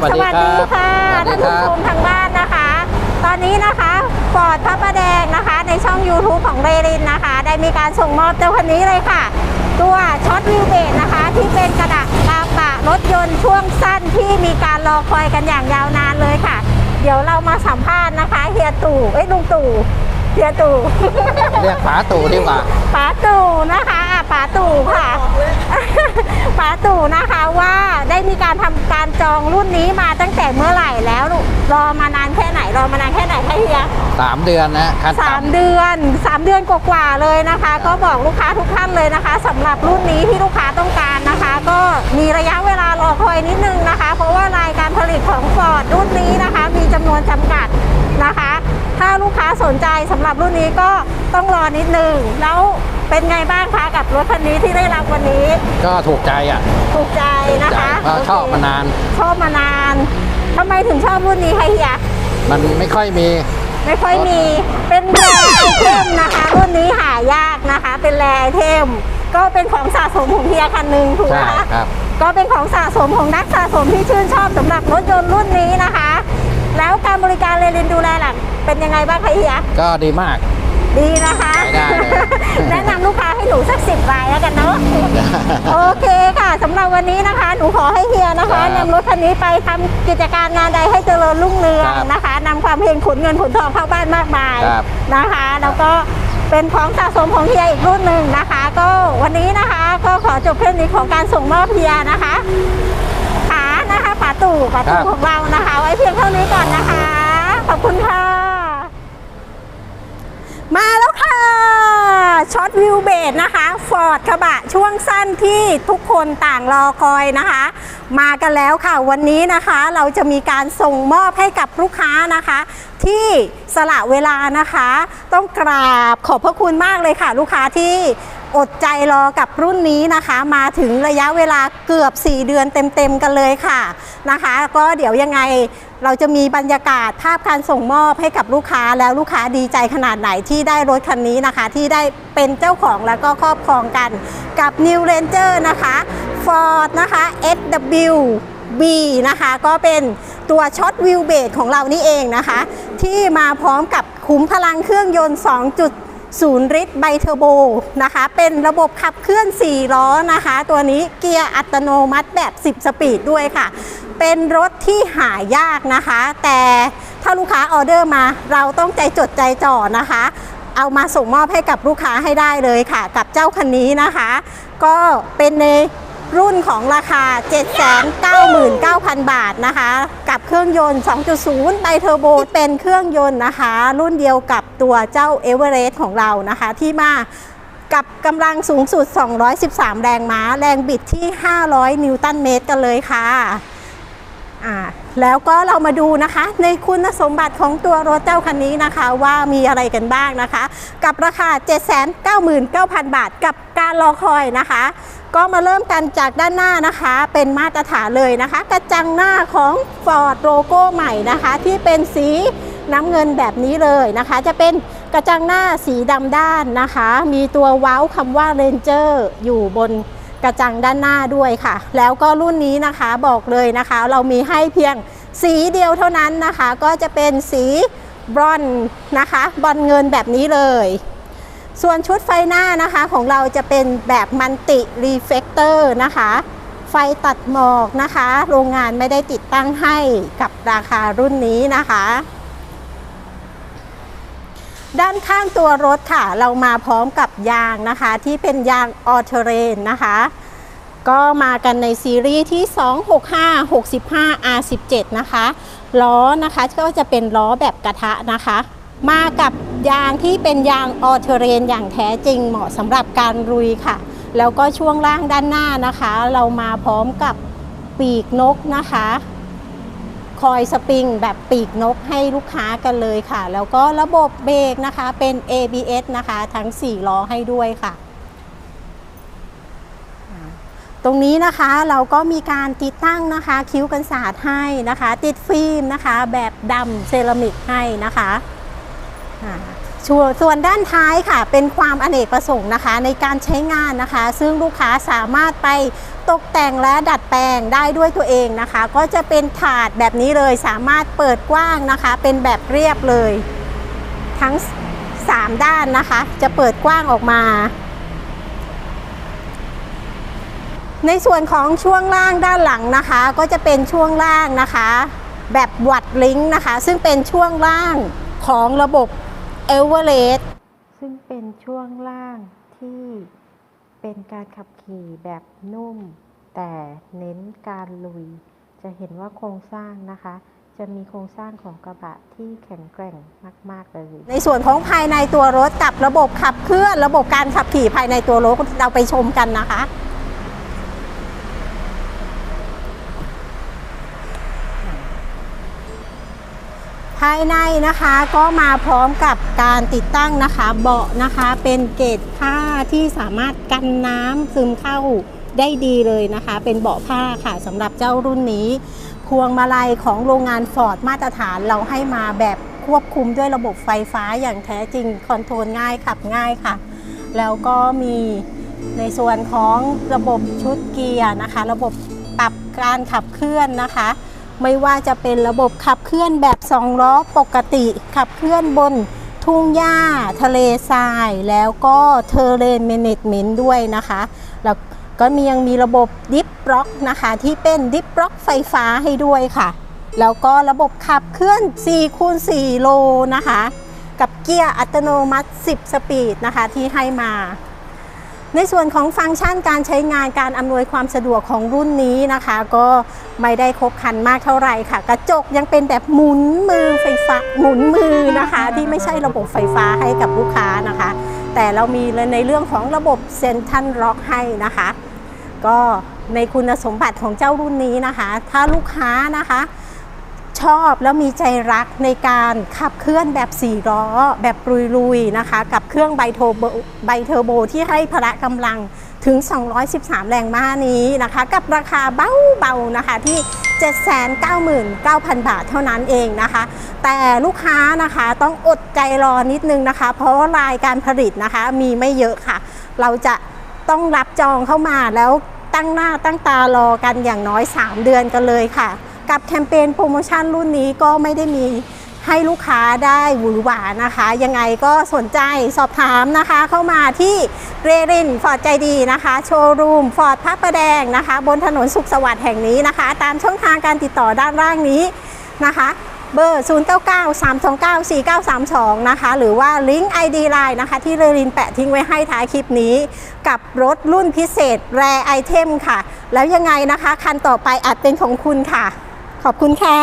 สวัสสดีวัสครัดีบค่ะสวัสดีท่านคผู้รับชมทางบ้านนะคะ ตอนนี้นะคะฟอร์ดพระประแดงนะคะ ในช่อง YouTube ของเรรินนะคะ ได้มีการส่งมอบเจ้าคันนี้เลยค่ะ ตัวช็อตวิวเบรนะคะ ที่เป็นกระดาษกระบะรถยนต์ช่วงสั้นที่มีการรอคอยกันอย่างยาวนานเลยค่ะ เดี๋ยวเรามาสัมภาษณ์นะคะเฮียตู่เอ้ยลุงตู่เฮียตู่เรียกป๋าตู่ดีกว่าป๋าตู่นะคะอะป๋าตู่ค่ะ ป๋าตู่นะคะว่าได้มีการทำการจองรุ่นนี้มาตั้งแต่เมื่อไหร่แล้วลูกรอมานานแค่ไหนรอมานานแค่ไหนคะเฮีย3เดือนนะขั้นสามต่ำเดือนสามเดือนกว่าๆเลยนะคะ ก็บอกลูกค้าทุกท่านเลยนะคะสำหรับรุ่นนี้ที่ลูกค้าต้องการนะคะ ก็มีระยะเวลารอคอยนิดนึงนะคะ เพราะว่ารายการผลิตของฟอร์ดรุ่นนี้นะคะ มีจำนวนจำกัดนะคะ ถ้าลูกค้าสนใจสำหรับรุ่นนี้ก็ต้องรอนิดนึงแล้ว เป็นไงบ้างคะกับรถคันนี้ที่ได้รับวันนี้ ก็ถูกใจอะ ถูกใจนะคะเพราะชอบมานาน ชอบมานานทำไมถึงชอบรุ่นนี้คะเฮียมันไม่ค่อยมี ไม่ค่อยมี เป็นแรไอเทมนะคะ รุ่นนี้หายากนะคะ เป็นแรไอเทม ก็เป็นของสะสมของเฮียคันหนึ่งถูกไหมใช่คะครับก็เป็นของสะสมของนักสะสมที่ชื่นชอบสำหรับรถยนต์รุ่นนี้นะคะ แล้วการบริการเรลินดูแลหลังเป็นยังไงบ้างคะเฮียก็ดีมาก ดีนะคะใช้ได้เลยแนะนำลูกค้าให้หนูสักสิบรายแล้วกันเนาะโอเคค่ะสำหรับวันนี้นะคะ หนูขอให้เฮียนะคะครับนำรถคันนี้ไปทำกิจการงานใดให้เจริญรุ่งเรืองครับนะคะนำความเฮงขนเงินขนทองเข้าบ้านมากมายครับนะคะ แล้วก็เป็นของสะสมของเฮียอีกรุ่นหนึ่งนะคะ ก็วันนี้นะคะก็ขอจบเรื่องนี้ของการส่งมอบเฮียนะคะขานะคะป๋าตู่ป๋าตู่ครับของเรานะคะ ไว้เพียงเท่านี้ก่อนนะคะ ขอบคุณค่ะ มาแล้วค่ะ ช็อตวิวเบดนะคะฟอร์ดกระบะช่วงสั้นที่ทุกคนต่างรอคอยนะคะ มากันแล้วค่ะวันนี้นะคะเราจะมีการส่งมอบให้กับลูกค้านะคะ ที่สละเวลานะคะ ต้องกราบขอบพระคุณมากเลยค่ะ ลูกค้าที่อดใจรอกับรุ่นนี้นะคะ มาถึงระยะเวลาเกือบ 4 เดือนเต็มๆกันเลยค่ะนะคะ ก็เดี๋ยวยังไง เราจะมีบรรยากาศภาพการส่งมอบให้กับลูกค้าแล้วลูกค้าดีใจขนาดไหนที่ได้รถคันนี้นะคะ ที่ได้เป็นเจ้าของแล้วก็ครอบครองกันกับ New Ranger นะคะ Ford นะคะ SW B นะคะ ก็เป็นตัวช็อตวิวเบสของเรานี่เองนะคะ ที่มาพร้อมกับขุมพลังเครื่องยนต์ 2 2.0ลิตรไบเทอร์โบนะคะ เป็นระบบขับเคลื่อน 4 ล้อนะคะ ตัวนี้เกียร์อัตโนมัติแบบ 10 สปีดด้วยค่ะ เป็นรถที่หายากนะคะ แต่ถ้าลูกค้าออเดอร์มา เราต้องใจจดใจจ่อนะคะ เอามาส่งมอบให้กับลูกค้าให้ได้เลยค่ะ กับเจ้าคันนี้นะคะ ก็เป็นใน รุ่นของราคา 799,000 บาทนะคะ กับเครื่องยนต์ 2.0 ไบเทอร์โบ เป็นเครื่องยนต์นะคะ รุ่นเดียวกับตัวเจ้าเอเวอเรสต์ของเรานะคะ ที่มากับกำลังสูงสุด 213 แรงม้า แรงบิดที่ 500 นิวตันเมตรกันเลยค่ะอ่า แล้วก็เรามาดูนะคะ ในคุณสมบัติของตัวรถเจ้าคันนี้นะคะ ว่ามีอะไรกันบ้างนะคะ กับราคา 799,000 บาท กับการรอคอยนะคะ ก็มาเริ่มกันจากด้านหน้านะคะ เป็นมาตรฐานเลยนะคะ กระจังหน้าของ Ford โลโก้ใหม่นะคะ ที่เป็นสีน้ำเงินแบบนี้เลยนะคะ จะเป็นกระจังหน้าสีดำด้านนะคะ มีตัวว้าวคำว่า Ranger อยู่บน กระจังด้านหน้าด้วยค่ะ แล้วก็รุ่นนี้นะคะบอกเลยนะคะ เรามีให้เพียงสีเดียวเท่านั้นนะคะ ก็จะเป็นสีบรอนนะคะบรอนเงินแบบนี้เลย ส่วนชุดไฟหน้านะคะของเราจะเป็นแบบมันติรีเฟกเตอร์นะคะ ไฟตัดหมอกนะคะ โรงงานไม่ได้ติดตั้งให้กับราคารุ่นนี้นะคะ ด้านข้างตัวรถค่ะ เรามาพร้อมกับยางนะคะ ที่เป็นยางออเทเรนนะคะ ก็มากันในซีรีส์ที่ 265 65 R17 นะคะ ล้อนะคะก็จะเป็นล้อแบบกระทะนะคะ มากับยางที่เป็นยางออเทเรนอย่างแท้จริงเหมาะสำหรับการลุยค่ะ แล้วก็ช่วงล่างด้านหน้านะคะ เรามาพร้อมกับปีกนกนะคะ คอยสปริงแบบปีกนกให้ลูกค้ากันเลยค่ะ แล้วก็ระบบเบรกนะคะเป็น ABS นะคะ ทั้ง 4 ล้อให้ด้วยค่ะ ตรงนี้นะคะเราก็มีการติดตั้งนะคะ คิ้วกันสาดให้นะคะ ติดฟิล์มนะคะ แบบดำเซรามิกให้นะคะ ส่วนด้านท้ายค่ะ เป็นความอเนกประสงค์นะคะ ในการใช้งานนะคะ ซึ่งลูกค้าสามารถไปตกแต่งและดัดแปลงได้ด้วยตัวเองนะคะ ก็จะเป็นถาดแบบนี้เลยสามารถเปิดกว้างนะคะ เป็นแบบเรียบเลย ทั้ง 3 ด้านนะคะ จะเปิดกว้างออกมาในส่วนของช่วงล่างด้านหลังนะคะ ก็จะเป็นช่วงล่างนะคะ แบบวัดลิงก์นะคะ ซึ่งเป็นช่วงล่างของระบบ เอเวอเรสต์ซึ่งเป็นช่วงล่างที่เป็นการขับขี่แบบนุ่ม แต่เน้นการลุย จะเห็นว่าโครงสร้างนะคะ จะมีโครงสร้างของกระบะที่แข็งแกร่งมาก ๆ เลย ในส่วนของภายในตัวรถกับระบบขับเคลื่อน ระบบการขับขี่ภายในตัวรถเราไปชมกันนะคะ ภายในนะคะก็มาพร้อมกับการติดตั้งนะคะ เบาะนะคะเป็นเกรดผ้าที่สามารถกันน้ำซึมเข้าได้ดีเลยนะคะ เป็นเบาะผ้าค่ะสำหรับเจ้ารุ่นนี้ พวงมาลัยของโรงงานฟอร์ดมาตรฐานเราให้มาแบบควบคุมด้วยระบบไฟฟ้าอย่างแท้จริงคอนโทรลง่ายขับง่ายค่ะ แล้วก็มีในส่วนของระบบชุดเกียร์นะคะ ระบบปรับการขับเคลื่อนนะคะ ไม่ว่าจะเป็นระบบขับเคลื่อนแบบสองล้อปกติ ขับเคลื่อนบนทุ่งหญ้า ทะเลทราย แล้วก็เทเลนเมเนจเมนต์ด้วยนะคะ แล้วก็มียังมีระบบดิฟบล็อกนะคะ ที่เป็นดิฟบล็อกไฟฟ้าให้ด้วยค่ะ แล้วก็ระบบขับเคลื่อน4คูณ4โลนะคะ กับเกียร์อัตโนมัติ 10 สปีดนะคะที่ให้มา ในส่วนของฟังก์ชันการใช้งานการอำนวยความสะดวกของรุ่นนี้นะคะ ก็ไม่ได้ครบครันมากเท่าไหร่ค่ะ กระจกยังเป็นแบบหมุนมือไฟฟ้าหมุนมือนะคะ ที่ไม่ใช่ระบบไฟฟ้าให้กับลูกค้านะคะ แต่เรามีในเรื่องของระบบเซนทันล็อกให้นะคะ ก็ในคุณสมบัติของเจ้ารุ่นนี้นะคะ ถ้าลูกค้านะคะ ชอบแล้วมีใจรักในการขับเคลื่อนแบบ4ล้อ แบบลุยๆนะคะ กับเครื่องไบโทโบไบเทอร์โบที่ให้พละกำลังถึง 213 แรงม้านี้นะคะ กับราคาเบาๆนะคะที่ 799,000 บาทเท่านั้นเองนะคะ แต่ลูกค้านะคะต้องอดใจรอนิดนึงนะคะ เพราะว่ารายการผลิตนะคะมีไม่เยอะค่ะ เราจะต้องรับจองเข้ามาแล้วตั้งหน้าตั้งตารอกันอย่างน้อย 3 เดือนกันเลยค่ะ กับแคมเปญโปรโมชั่นรุ่นนี้ก็ไม่ได้มีให้ลูกค้าได้หวือหวานะคะ ยังไงก็สนใจสอบถามนะคะ เข้ามาที่เรรินฟอร์ดใจดีนะคะ โชว์รูมฟอร์ดพระประแดงนะคะ บนถนนสุขสวัสดิ์แห่งนี้นะคะ ตามช่องทางการติดต่อด้านล่างนี้นะคะเบอร์ 0993294932 นะคะ หรือว่าลิงก์ ID Line นะคะ ที่เรรินแปะทิ้งไว้ให้ท้ายคลิปนี้ กับรถรุ่นพิเศษแรไอเทมค่ะ แล้วยังไงนะคะ คันต่อไปอาจเป็นของคุณค่ะ ขอบคุณค่ะ